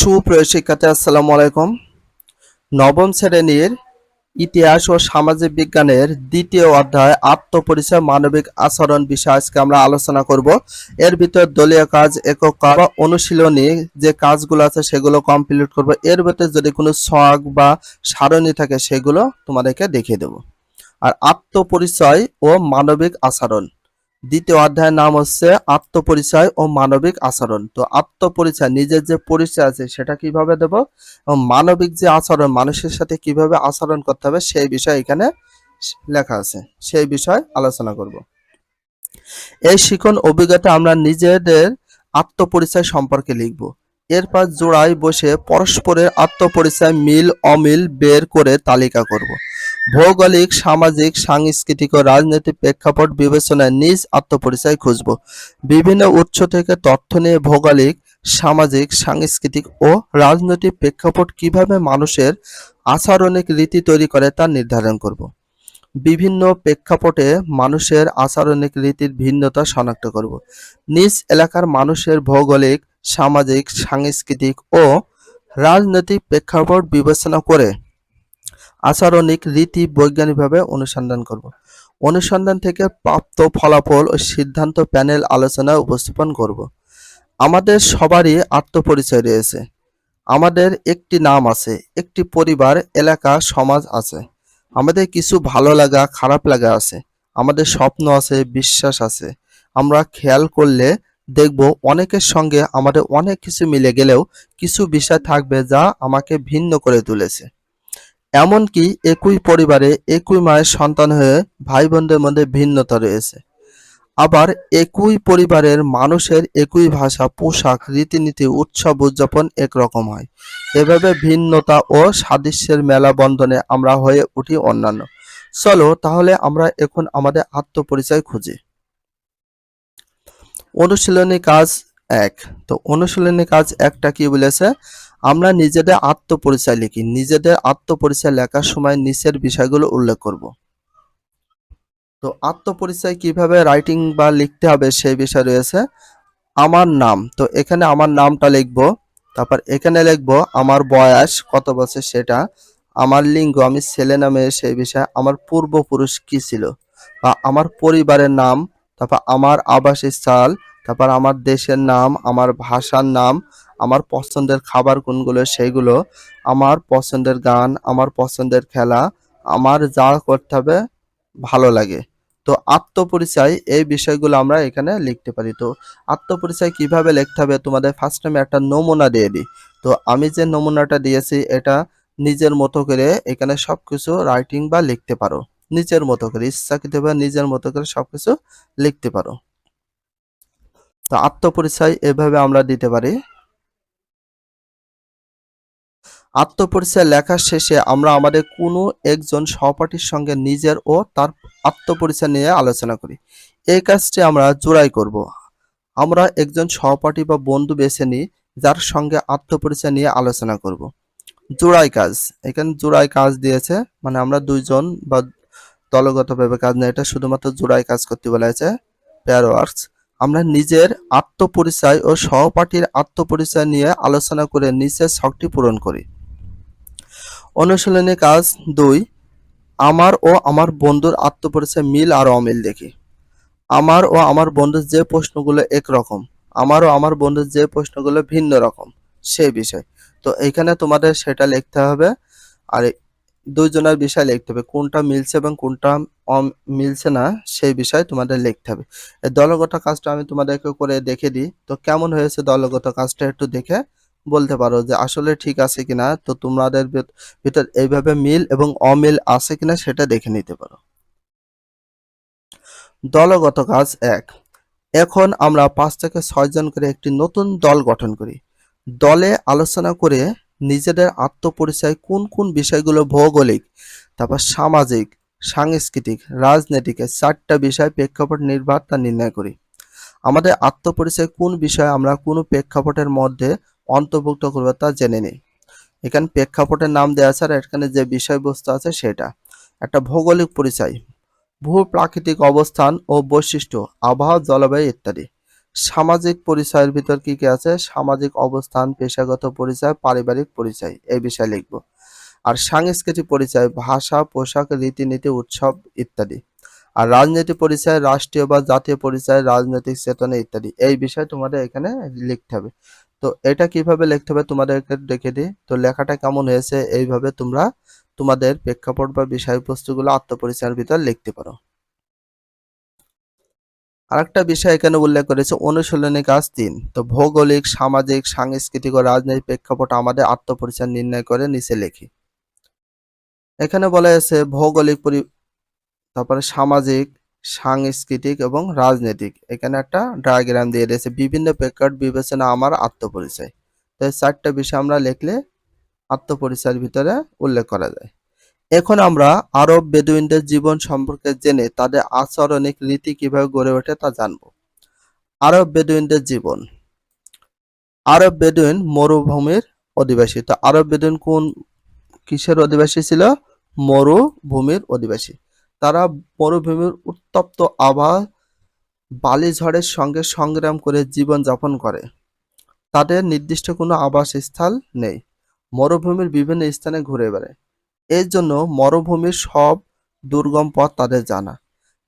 সুপ্রিয় শিক্ষার্থী, আসসালামু আলাইকুম। নবম শ্রেণির ইতিহাস ও সামাজিক বিজ্ঞানের দ্বিতীয় অধ্যায়, আত্মপরিচয়, মানবিক আচরণ বিষয় আজকে আমরা আলোচনা করব। এর ভিতর দলীয় কাজ, একক কাজ বা অনুশীলনী যে কাজগুলো আছে সেগুলো কমপ্লিট করব। এর ভিতরে যদি কোনো শখ বা সারণী থাকে সেগুলো তোমাদেরকে দেখিয়ে দেব। আর আত্মপরিচয় ও মানবিক আচরণ। দ্বিতীয় অধ্যায়ের নাম হচ্ছে আত্মপরিচয় ও মানবিক আচরণ। তো আত্মপরিচয়, নিজের যে পরিচয় আছে সেটা কীভাবে দেব এবং মানবিক যে আচরণ, মানুষের সাথে কীভাবে আচরণ করতে হবে সেই বিষয় এখানে লেখা আছে। সেই বিষয় আলোচনা করব। এই শিখন অভিজ্ঞতা আমরা নিজেদের আত্মপরিচয় সম্পর্কে লিখব। এরপর জোড়ায় বসে পরস্পরের আত্মপরিচয় মিল, অমিল, বের করে তালিকা করব। ভৌগোলিক, সামাজিক, সাংস্কৃতিক ও রাজনৈতিক প্রেক্ষাপট বিবেচনায় নিজ আত্মপরিচয় খুঁজব। বিভিন্ন উৎস থেকে তথ্য নিয়ে ভৌগোলিক, সামাজিক, সাংস্কৃতিক ও রাজনৈতিক প্রেক্ষাপট কীভাবে মানুষের আচরণিক রীতি তৈরি করে তা নির্ধারণ করব। বিভিন্ন প্রেক্ষাপটে মানুষের আচরণিক রীতির ভিন্নতা শনাক্ত করব। নিজ এলাকার মানুষের ভৌগোলিক, সামাজিক, সাংস্কৃতিক ও রাজনৈতিক প্রেক্ষাপট বিবেচনা করে আচরণিক রীতি বৈজ্ঞানিকভাবে অনুসন্ধান করব। অনুসন্ধান থেকে প্রাপ্ত ফলাফল ও সিদ্ধান্ত প্যানেল আলোচনায় উপস্থাপন করব। আমাদের সবারই আত্মপরিচয় রয়েছে। আমাদের একটি নাম আছে, একটি পরিবার, এলাকা, সমাজ আছে। আমাদের কিছু ভালো লাগা, খারাপ লাগা আছে। আমাদের স্বপ্ন আছে, বিশ্বাস আছে। আমরা খেয়াল করলে দেখব অনেকের সঙ্গে আমাদের অনেক কিছু মিলে গেলেও কিছু বিষয় থাকবে যা আমাকে ভিন্ন করে তুলেছে। এমনকি একই পরিবারে একই মায়ের সন্তান হয়ে ভাই বোনদের মধ্যে ভিন্নতা রয়েছে। আবার একই পরিবারের মানুষের একই ভাষা, পোশাক, রীতিনীতি, উৎসব উদযাপন একরকম হয়। এভাবে ভিন্নতা ও সাদৃশ্যের মেলা বন্ধনে আমরা হয়ে উঠি অন্যান্য। চলো তাহলে আমরা এখন আমাদের আত্মপরিচয় খুঁজি। অনুশীলনী কাজ এক। তো অনুশীলনী কাজ একটা কি বলেছে? আমরা নিজেদের আত্মপরিচয় লিখি, নিজেদের আত্মপরিচয় লেখার সময় নিচের বিষয়গুলো উল্লেখ করব। তো আত্মপরিচয় কীভাবে রাইটিং বা লিখতে হবে সেই বিষয় রয়েছে। আমার নাম, তো এখানে আমার নামটা লিখব, তারপর এখানে লিখব আমার বয়স, কত বছর সেটা, আমার লিঙ্গ, আমি ছেলে নামে সেই বিষয়ে, আমার পূর্বপুরুষ কি ছিল, বা আমার পরিবারের নাম, তারপর আমার আবাসস্থল, তারপর আমার দেশের নাম, আমার ভাষার নাম আমার পছন্দের খাবার কোনগুলো সেইগুলো, আমার পছন্দের গান, আমার পছন্দের খেলা, আমার যা করতে হবে ভালো লাগে। তো আত্মপরিচয়, এই বিষয়গুলো আমরা এখানে লিখতে পারি। তো আত্মপরিচয় কীভাবে লিখতে হবে? তোমাদের ফার্স্ট টাইমে একটা নমুনা দিয়ে দিই। তো আমি যে নমুনাটা দিয়েছি, এটা নিজের মতো করে এখানে সব কিছু রাইটিং বা লিখতে পারো। নিজের মতো করে ইচ্ছাকৃতভাবে নিজের মতো করে সব কিছু লিখতে পারো। তো আত্মপরিচয় এভাবে আমরা দিতে পারি। আত্মপরিচয় লেখার শেষে আমরা আমাদের কোনো একজন সহপাঠীর সঙ্গে নিজের ও তার আত্মপরিচয় নিয়ে আলোচনা করি। এই কাজটি আমরা জোড়াই করব। আমরা একজন সহপাঠী বা বন্ধু বেছে নিই, যার সঙ্গে আত্মপরিচয় নিয়ে আলোচনা করব। জোড়াই কাজ। এখানে জোড়াই কাজ দিয়েছে মানে আমরা দুইজন বা দলগতভাবে কাজ না, এটা শুধুমাত্র জোড়াই কাজ করতে বলা হয়েছে আমরা নিজের আত্মপরিচয় ও সহপাঠীর আত্মপরিচয় নিয়ে আলোচনা করে নিচের ছকটি পূরণ করি। অনুশীলনী কাজ দুই, আমার ও আমার বন্ধুর আত্মপরিচয় মিল আর অমিল দেখি। আমার ও আমার বন্ধুর যে প্রশ্নগুলো একরকম, আমার ও আমার বন্ধুর যে প্রশ্নগুলো ভিন্ন রকম, সেই বিষয়। তো এখানে তোমাদের সেটা লিখতে হবে আর দুইজনের বিষয় লিখতে হবে, কোনটা মিলছে এবং কোনটা মিলছে না, সেই বিষয় তোমাদের লিখতে হবে। দলগত কাজটা আমি তোমাদেরকে করে দেখে দিই। তো কেমন হয়েছে দলগত কাজটা একটু দেখে বলতে পারো যে আসলে ঠিক আছে কিনা, তো তোমাদের ভেত- ভিতর এইভাবে মিল এবং অমিল আছে কিনা সেটা দেখে নিতে পারো। দলগত কাজ এক। এখন আমরা পাঁচ থেকে ছয় জন করে একটি নতুন দল গঠন করি। দলে আলোচনা করে নিজেদের আত্মপরিচয় কোন কোন বিষয়গুলো ভৌগোলিক, তারপর সামাজিক, সাংস্কৃতিক, রাজনৈতিক চারটা বিষয় প্রেক্ষাপট নির্ভর তা নির্ণয় করি। আমাদের আত্মপরিচয় কোন বিষয় আমরা কোন প্রেক্ষাপটের মধ্যে অন্তর্ভুক্ত করব তা জেনে নিই এখানে প্রেক্ষাপটের নাম দেওয়া আছে আর এখানে যে বিষয়বস্তু আছে সেটা। একটা ভৌগোলিক পরিচয়। ভূ প্রাকৃতিক অবস্থান ও বৈশিষ্ট্য, আবহাওয়া, জলবায়ু ইত্যাদি। সামাজিক পরিচয়ের ভিতর কি কি আছে? সামাজিক অবস্থান, পেশাগত পরিচয়, পারিবারিক পরিচয়, এই বিষয়ে লিখব। আর সাংস্কৃতিক পরিচয়, ভাষা, পোশাক, রীতিনীতি, উৎসব ইত্যাদি। আর রাজনৈতিক পরিচয়, রাষ্ট্রীয় বা জাতীয় পরিচয়, রাজনৈতিক চেতনা ইত্যাদি, এই বিষয় তোমাদের এখানে লিখতে হবে। তো এটা কীভাবে লিখতে হবে তোমাদেরকে দেখে দিই। তো লেখাটা কেমন হয়েছে, এইভাবে তোমরা তোমাদের প্রেক্ষাপট বা বিষয়বস্তুগুলো আত্মপরিচয়ের ভিতর লিখতে পারো। আরেকটা বিষয় এখানে উল্লেখ করেছে, অনুশীলনী কাজ তিন। তো ভৌগোলিক, সামাজিক, সাংস্কৃতিক ও রাজনৈতিক প্রেক্ষাপট আমাদের আত্মপরিচয় নির্ণয় করে নিচে লিখি। এখানে বলা হয়েছে, ভৌগোলিক তারপরে সামাজিক, সাংস্কৃতিক এবং রাজনৈতিক। এখানে একটা ডায়াগ্রাম দিয়ে দিয়েছে, বিভিন্ন প্রেক্ষাপট বিবেচনা আমার আত্মপরিচয়। তো এই চারটা বিষয় আমরা লিখলে আত্মপরিচয়ের ভিতরে উল্লেখ করা যায়। এখন আমরা আরব বেদুইনদের জীবন সম্পর্কে জেনে তাদের আচরণিক রীতি কীভাবে গড়ে ওঠে তা জানব। আরব বেদুইনদের জীবন। আরব বেদুইন মরুভূমির অধিবাসী। তো আরব বেদুইন কোন কিসের অধিবাসী ছিল? মরুভূমির অধিবাসী। তারা মরুভূমির উত্তপ্ত আবহাওয়া বালিঝড়ের সঙ্গে সংগ্রাম করে জীবন যাপন করে। তাদের নির্দিষ্ট কোনো আবাসস্থল নেই। মরুভূমির বিভিন্ন স্থানে ঘুরে বেড়ায়। এর জন্য মরুভূমির সব দুর্গম পথ তাদের জানা।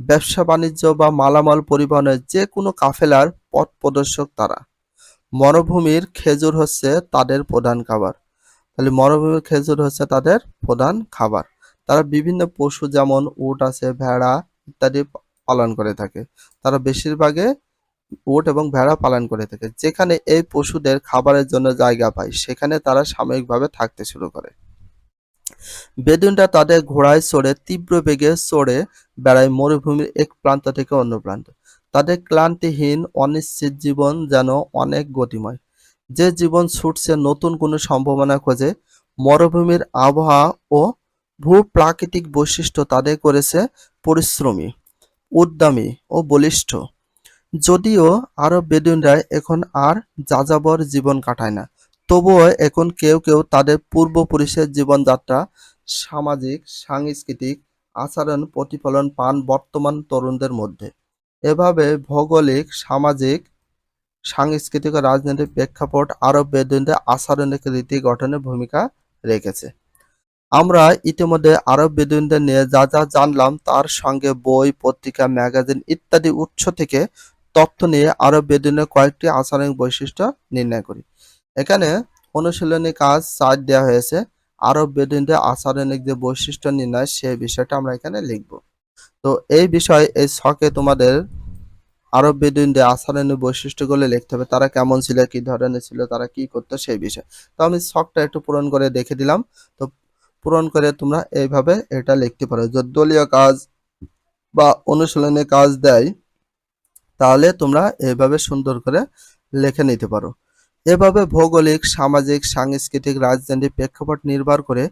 ব্যবসা, বাণিজ্য বা মালামাল পরিবহনের যে কোনো কাফেলার পথ প্রদর্শক তারা। মরুভূমির খেজুর হচ্ছে তাদের প্রধান খাবার। তাহলে মরুভূমির খেজুর হচ্ছে তাদের প্রধান খাবার। তারা বিভিন্ন পশু যেমন উট আছে, ভেড়া ইত্যাদি পালন করে থাকে। তারা বেশিরভাগে উট এবং ভেড়া পালন করে থাকে। যেখানে এই পশুদের খাবারের জন্য জায়গা পায়, সেখানে তারা সাময়িকভাবে থাকতে শুরু করে। বেদুইনরা তাদের ঘোড়ায় চড়ে, তীব্র বেগে চড়ে বেড়ায়, মরুভূমির এক প্রান্ত থেকে অন্য প্রান্ত। তাদের ক্লান্তিহীন, অনিশ্চিত জীবন যেন অনেক গতিময়। যে জীবন ছুটছে, নতুন কোনো সম্ভাবনা খোঁজে, মরুভূমির আবহাওয়া ও ভূপ্রাকৃতিক বৈশিষ্ট্য তাদের করেছে পরিশ্রমী, উদ্যমী ও বলিষ্ঠ। যদিও আরব বেদুইনরা এখন আর যাযাবর জীবন কাটায় না, তবুও এখন কেউ কেউ তাদের পূর্বপুরুষের জীবনযাত্রা, সামাজিক, সাংস্কৃতিক আচরণ প্রতিফলন পান বর্তমান তরুণদের মধ্যে। এভাবে ভৌগোলিক, সামাজিক, সাংস্কৃতিক ও রাজনৈতিক প্রেক্ষাপট আরব বেদুইনদের আচরণিক রীতি গঠনে ভূমিকা রেখেছে। আমরা ইতিমধ্যে আরব বেদুইনদের নিয়ে যা যা জানলাম তার সঙ্গে বই, পত্রিকা, ম্যাগাজিন ইত্যাদি উৎস থেকে তথ্য নিয়ে আরব বেদুইনের কয়েকটি আচরণিক বৈশিষ্ট্য নির্ণয় করি। এখানে অনুশীলনী কাজ চার্ট দেওয়া হয়েছে। আরব বেদুইনদের আচরণিক যে বৈশিষ্ট্য নির্ণয় সেই বিষয়টা আমরা এখানে লিখব। তো এই বিষয় এই শখে তোমাদের আরব বেদুইনদের আচরণের বৈশিষ্ট্যগুলো লিখতে হবে। তারা কেমন ছিল, কি ধরনের ছিল, তারা কি করতো সেই বিষয়। তো আমি শখটা একটু পূরণ করে দেখে দিলাম। তো পূরণ করে তোমরা এইভাবে এটা লিখতে পারো। যদি দলীয় কাজ বা অনুশীলনের কাজ দেয়, তাহলে তোমরা এইভাবে সুন্দর করে লিখে নিতে পারো। এভাবে ভৌগোলিক, সামাজিক, সাংস্কৃতিক, রাজনৈতিক প্রেক্ষাপট নির্ভর করে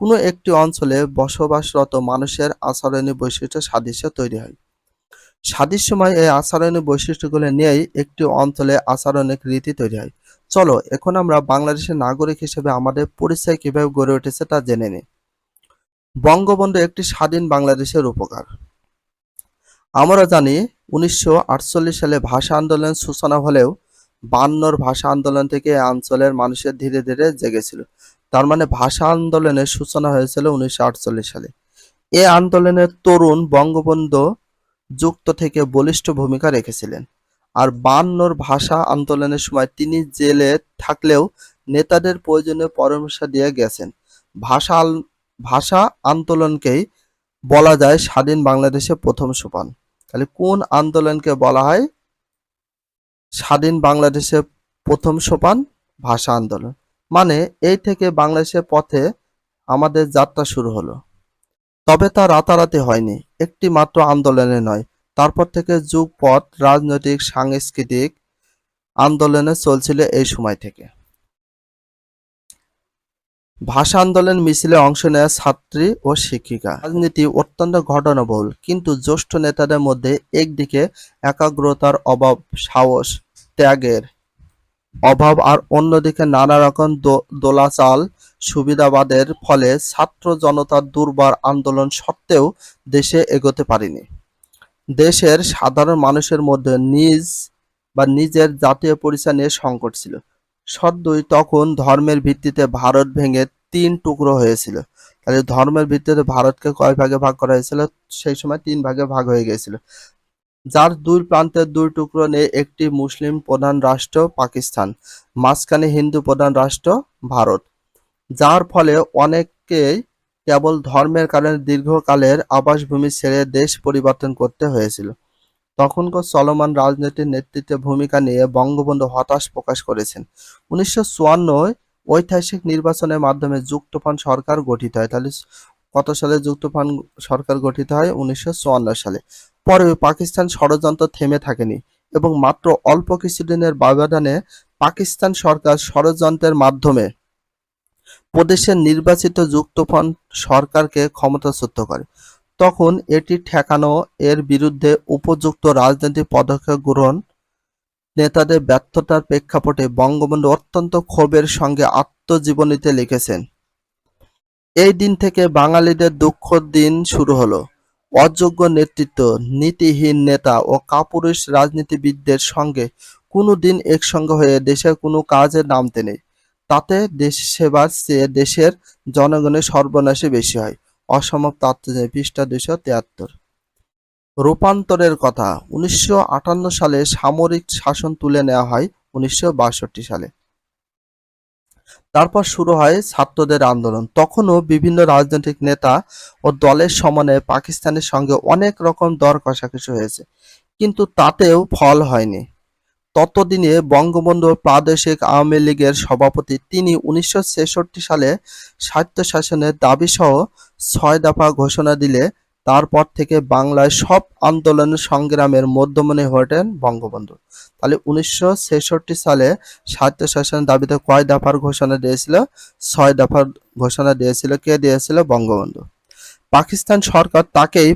কোনো একটি অঞ্চলে বসবাসরত মানুষের আচরণীয় বৈশিষ্ট্য সাদৃশ্য তৈরি হয়। সাদৃশ্যময় এই আচরণীয় বৈশিষ্ট্যগুলো নিয়েই একটি অঞ্চলে আচরণিক রীতি তৈরি হয়। চলো, এখন আমরা বাংলাদেশের নাগরিক হিসেবে আমাদের পরিচয় কীভাবে গড়ে উঠেছে তা জেনে নিই বঙ্গবন্ধু একটি স্বাধীন বাংলাদেশের উপকার। আমরা জানি উনিশশো সালে ভাষা আন্দোলনের সূচনা হলেও বান্নর ভাষা আন্দোলন থেকে অঞ্চলের মানুষের ধীরে ধীরে জেগেছিল। তার মানে ভাষা আন্দোলনের সূচনা হয়েছিল উনিশশো আটচল্লিশ সালে। এ আন্দোলনের তরুণ বঙ্গবন্ধু যুক্ত থেকে বলিষ্ঠ ভূমিকা রেখেছিলেন। আর বায়ান্নর ভাষা আন্দোলনের সময় তিনি জেলে থাকলেও নেতাদের প্রয়োজনীয় পরামর্শ দিয়ে গেছেন। ভাষা ভাষা আন্দোলনকেই বলা যায় স্বাধীন বাংলাদেশে প্রথম সোপান। তাহলে কোন আন্দোলনকে বলা হয় স্বাধীন বাংলাদেশে প্রথম সোপান? ভাষা আন্দোলন। মানে এই থেকে বাংলাদেশের পথে আমাদের যাত্রা শুরু হলো। তবে তা রাতারাতি হয়নি। একটি মাত্র আন্দোলনে নয়। তারপর থেকে যুগ পথ রাজনৈতিক, সাংস্কৃতিক আন্দোলনে চলছিল এই সময় থেকে। ভাষা আন্দোলন, মিছিলে অংশ নেয় ছাত্রী ও শিক্ষিকা। রাজনীতি অত্যন্ত ঘটনাবহুল কিন্তু জ্যেষ্ঠ নেতাদের মধ্যে একদিকে একাগ্রতার অভাব, সাহস, ত্যাগের অভাব, আর অন্যদিকে নানা রকম দোলাচাল, সুবিধাবাদের ফলে ছাত্র জনতার দুর্বার আন্দোলন সত্ত্বেও দেশে এগোতে পারেনি। দেশের সাধারণ মানুষের মধ্যে নিজ বা নিজের জাতীয় পরিচয় নিয়ে সংকট ছিল। সদ্যই তখন ধর্মের ভিত্তিতে ভারত ভেঙে তিন টুকরো হয়েছিল। তাহলে ধর্মের ভিত্তিতে ভারতকে কয় ভাগে ভাগ করা হয়েছিল? সেই সময় তিন ভাগে ভাগ হয়ে গিয়েছিল। যার দুই প্রান্তের দুই টুকরো নিয়ে একটি মুসলিম প্রধান রাষ্ট্র পাকিস্তান, মাঝখানে হিন্দু প্রধান রাষ্ট্র ভারত। যার ফলে অনেককেই কেবল ধর্মের কারণে দীর্ঘকালের আবাসভূমি ছেড়ে দেশ পরিবর্তন করতে হয়েছিল। তখনকার চলমান রাজনীতির নেতৃত্বে ভূমিকা নিয়ে বঙ্গবন্ধু হতাশ প্রকাশ করেছেন। উনিশশো ঐতিহাসিক নির্বাচনের মাধ্যমে যুক্তফ্রন্ট সরকার গঠিত হয়। তাহলে কত সালে যুক্তফ্রন্ট সরকার গঠিত হয়? উনিশশো চুয়ান্ন সালে। পরে পাকিস্তান ষড়যন্ত্র থেমে থাকেনি এবং মাত্র অল্প কিছুদিনের ব্যবধানে পাকিস্তান সরকার ষড়যন্ত্রের মাধ্যমে প্রদেশের নির্বাচিত যুক্তফ্রন্ট সরকারকে ক্ষমতাচ্যুত করে। তখন এটি ঠেকানো এর বিরুদ্ধে উপযুক্ত রাজনৈতিক পদক্ষেপ গ্রহণ নেতাদের ব্যর্থতার প্রেক্ষাপটে বঙ্গবন্ধু অত্যন্ত ক্ষোভের সঙ্গে আত্মজীবনীতে লিখেছেন, এই দিন থেকে বাঙালিদের দুঃখ দিন শুরু হলো। অযোগ্য নেতৃত্ব, নীতিহীন নেতা ও কাপুরুষ রাজনীতিবিদদের সঙ্গে কোনো দিন একসঙ্গে হয়ে দেশের কোনো কাজে নামতে নেই। তাতে দেশ সেবার চেয়ে দেশের জনগণের সর্বনাশে বেশি হয়। অসমাপ্ত আত্মজীবনী পৃষ্ঠা দুইশো তিয়াত্তর রূপান্তরের কথা, উনিশশো আটান্ন সালে সামরিক শাসন তুলে নেওয়া হয় উনিশশো বাষট্টি সালে। তারপর শুরু হয় ছাত্রদের আন্দোলন। তখনও বিভিন্ন রাজনৈতিক নেতা ও দলের সমানে পাকিস্তানের সঙ্গে অনেক রকম দর কষাকষি হয়েছে। কিন্তু তাতেও ফল হয়নি। ততদিনে বঙ্গবন্ধু প্রাদেশিক আওয়ামী লীগের সভাপতি তিনি উনিশশো ছেষট্টি সালে স্বায়ত্তশাসনের দাবিসহ ছয় দফা ঘোষণা দিলে তারপর থেকে বাংলায় সব আন্দোলন সংগ্রামের মধ্যমণি হতেন বঙ্গবন্ধু। তাহলে উনিশশো ছেষট্টি সালে স্বায়ত্তশাসনের দাবিতে কয় দফার ঘোষণা দিয়েছিল? ছয় দফার ঘোষণা দিয়েছিল। কে দিয়েছিল? বঙ্গবন্ধু। পাকিস্তান সরকার তাকেই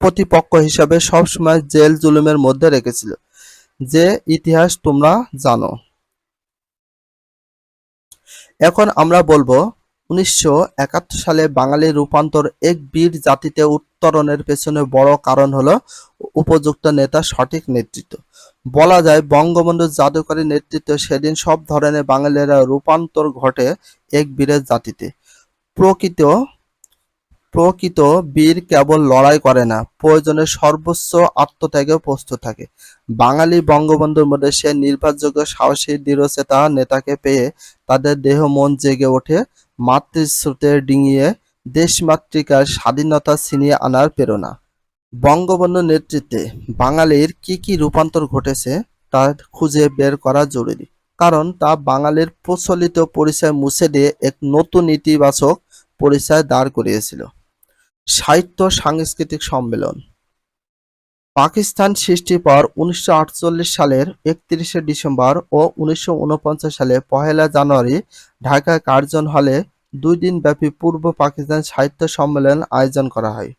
প্রতিপক্ষ হিসাবে সবসময় জেল জুলুমের মধ্যে রেখেছিল। যে ইতিহাস তোমরা জানো। এখন আমরা বলব, উনিশশো একাত্তর সালে বাঙালি রূপান্তর এক বীর জাতিতে উত্তরণের পেছনে বড় কারণ হলো উপযুক্ত নেতা সঠিক নেতৃত্ব। বলা যায়, বঙ্গবন্ধু জাদুকরী নেতৃত্বে সেদিন সব ধরনের বাঙালিরা রূপান্তর ঘটে এক বীরের জাতিতে। প্রকৃত প্রকৃত বীর কেবল লড়াই করে না, প্রয়োজনে সর্বোচ্চ আত্মত্যাগে প্রস্তুত থাকে। বাঙালি বঙ্গবন্ধুর মধ্যে সে নির্ভরযোগ্য, সাহসী, দৃঢ়চেতা নেতাকে পেয়ে তাদের দেহ মন জেগে ওঠে, মাতৃস্রোতে ডিঙিয়ে দেশমাতৃকার স্বাধীনতা ছিনিয়ে আনার প্রেরণা। বঙ্গবন্ধুর নেতৃত্বে বাঙালির কি কি রূপান্তর ঘটেছে তা খুঁজে বের করা জরুরি, কারণ তা বাঙালির প্রচলিত পরিচয় মুছে দিয়ে এক নতুন ইতিবাচক পরিচয় দাঁড় করিয়েছিল। সাহিত্য সাংস্কৃতিক সম্মেলন। পাকিস্তান সৃষ্টির পর উনিশশো আটচল্লিশ সালের একত্রিশে ডিসেম্বর ও উনিশশো ঊনপঞ্চাশ সালে পহেলা জানুয়ারি ঢাকা কার্জন হলে দুই দিন ব্যাপী পূর্ব পাকিস্তান সাহিত্য সম্মেলন আয়োজন করা হয়।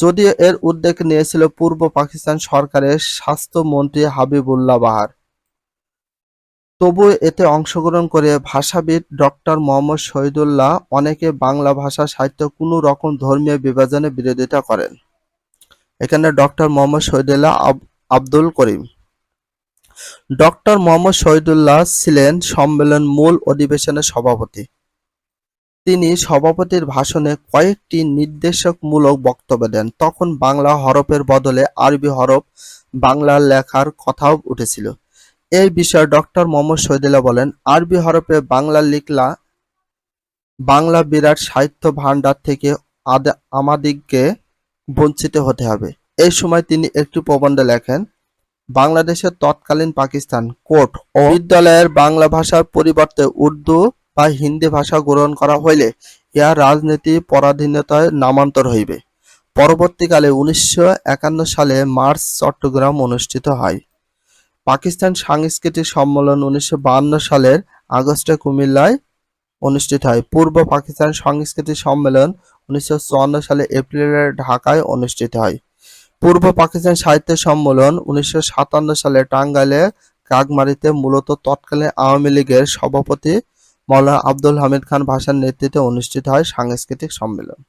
যদিও এর উদ্যোগ নিয়েছিল পূর্ব পাকিস্তান সরকারের স্বাস্থ্যমন্ত্রী হাবিবুল্লাহ বাহার। তবু এতে অংশগ্রহণ করে ভাষাবিদ ডক্টর মোহাম্মদ শহীদুল্লাহ অনেকে বাংলা ভাষা সাহিত্য কোনো রকম ধর্মীয় বিভাজনের বিরোধিতা করেন। এখানে ডক্টর মোহাম্মদ শহীদুল্লাহ আব্দুল করিম। ডক্টর মোহাম্মদ শহীদুল্লাহ ছিলেন সম্মেলন মূল অধিবেশনের সভাপতি। তিনি সভাপতির ভাষণে কয়েকটি নির্দেশকমূলক বক্তব্য দেন। তখন বাংলা হরফের বদলে আরবি হরফ বাংলা লেখার কথাও উঠেছিল। এই বিষয়ে ডক্টর মোহাম্মদ শহীদুল্লাহ বলেন, আরবি হরফে বাংলা লিখলা, বাংলা বিরাট সাহিত্য ভাণ্ডার থেকে আমাদিগকে বঞ্চিত হতে হবে। এই সময় তিনি একটি প্রবন্ধ লেখেন, বাংলাদেশের তৎকালীন পাকিস্তান, কোর্ট, ও বিদ্যালয়ের বাংলা ভাষার পরিবর্তে উর্দু বা হিন্দি ভাষা গ্রহণ করা হইলে ইহা রাজনীতি পরাধীনতায় নামান্তর হইবে। পরবর্তীকালে উনিশশো একান্ন সালে মার্চ, চট্টগ্রাম অনুষ্ঠিত হয়। পাকিস্তান সাংস্কৃতিক সম্মেলন উনিশশো সালের আগস্টে কুমিল্লায় অনুষ্ঠিত হয়। পূর্ব পাকিস্তান সাংস্কৃতিক সম্মেলন উনিশশো চুয়ান্ন সালে এপ্রিলে ঢাকায় অনুষ্ঠিত হয়। পূর্ব পাকিস্তান সাহিত্য সম্মেলন উনিশশো সাতান্ন সালে টাঙ্গাইলে কাকমারিতে মূলত তৎকালীন আওয়ামী লীগের সভাপতি মৌলানা আব্দুল হামিদ খান ভাষার নেতৃত্বে অনুষ্ঠিত হয় সাংস্কৃতিক সম্মেলন।